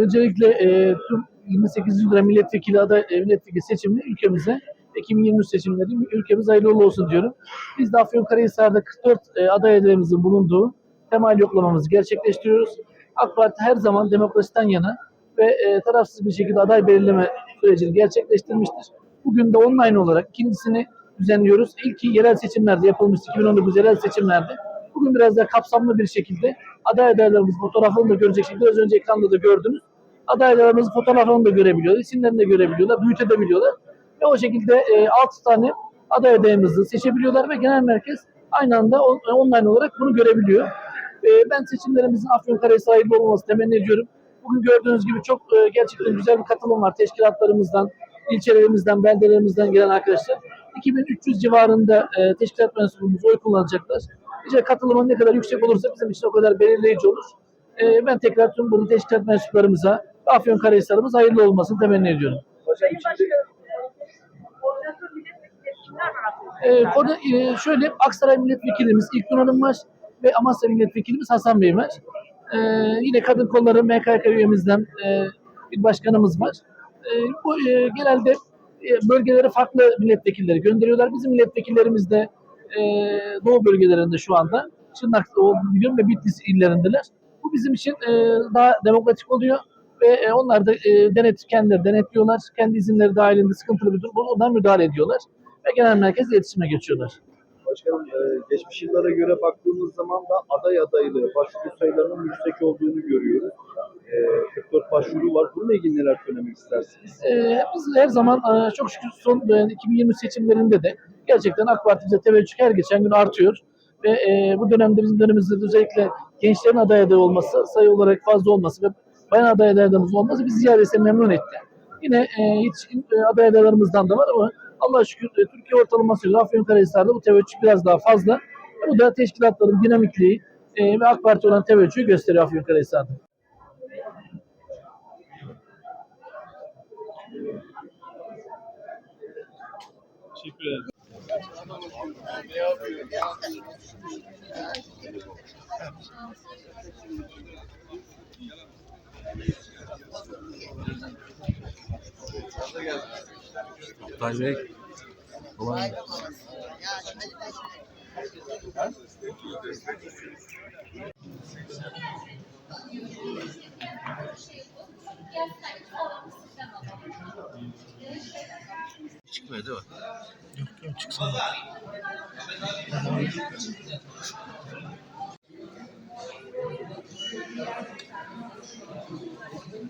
öncelikle e, tüm 28. lira milletvekili aday e, milletvekili seçimini ülkemize 2023 seçimleri ülkemiz hayırlı uğurlu olsun diyorum. Biz de Afyonkarahisar'da 44 e, aday adayımızın bulunduğu temal yoklamamızı gerçekleştiriyoruz. AK Parti her zaman demokrasiden yana ve e, tarafsız bir şekilde aday belirleme sürecini gerçekleştirmiştir. Bugün de online olarak ikincisini düzenliyoruz. İlki yerel seçimlerde yapılmıştı 2019 yerel seçimlerde. Bugün biraz daha kapsamlı bir şekilde aday adaylarımız fotoğrafını da görecek şekilde az önce ekranda da gördünüz. Adaylarımızın fotoğraflarını da görebiliyorlar, isimlerini de görebiliyorlar, büyütebiliyorlar. Ve o şekilde e, 6 tane aday adayımızı seçebiliyorlar ve genel merkez aynı anda on- online olarak bunu görebiliyor. E, ben seçimlerimizin Afyonkarahisar hayırlı olması temenni ediyorum. Bugün gördüğünüz gibi çok e, gerçekten güzel bir katılım var teşkilatlarımızdan, ilçelerimizden, beldelerimizden gelen arkadaşlar. 2300 civarında e, teşkilat mensubumuz oy kullanacaklar. İşte katılımın ne kadar yüksek olursa bizim için o kadar belirleyici olur. E, ben tekrar tüm bunu teşkilat mensuplarımıza Afyonkarahisar'ımız hayırlı olmasını temenni ediyorum. Koordinatör milletvekilleri kimler var Afyon'da? E, e, şöyle Aksaray Milletvekilimiz İlknur Hanım var ve Amasya Milletvekilimiz Hasan Bey var. E, yine Kadın Kolları MKK üyemizden e, bir başkanımız var. E, bu e, genelde e, bölgelere farklı milletvekilleri gönderiyorlar. Bizim milletvekillerimiz de e, Doğu bölgelerinde şu anda. Şırnak'ta olduğunu biliyorum ve Bitlis illerindeler. Bu bizim için e, daha demokratik oluyor ve e, onlar da e, denet, kendileri denetliyorlar. Kendi izinleri dahilinde sıkıntılı bir durum. Ondan müdahale ediyorlar ve genel merkez iletişime geçiyorlar. başkanım e, geçmiş yıllara göre baktığımız zaman da aday adaylığı başvuru sayılarının yüksek olduğunu görüyoruz. E, 44 başvuru var. Bununla ilgili neler söylemek istersiniz? Ee, biz her zaman e, çok şükür son e, 2020 seçimlerinde de gerçekten AK Parti bize teveccüh her geçen gün artıyor. Ve e, bu dönemde bizim dönemimizde de özellikle gençlerin aday adayı olması, sayı olarak fazla olması ve bayan aday adaylarımız olması bizi ziyadesiyle memnun etti. Yine e, yetişkin e, aday adaylarımızdan da var ama Allah'a şükür e, Türkiye ortalaması Afyonkarahisar'da bu teveccüh biraz daha fazla. Bu da teşkilatların dinamikliği e, ve AK Parti olan teveccühü gösteriyor Afyonkarahisar'da. Teşekkür ederim. Oktay Bey. Kolay gelsin. Çıkmıyor değil mi? Yok yok çıksın.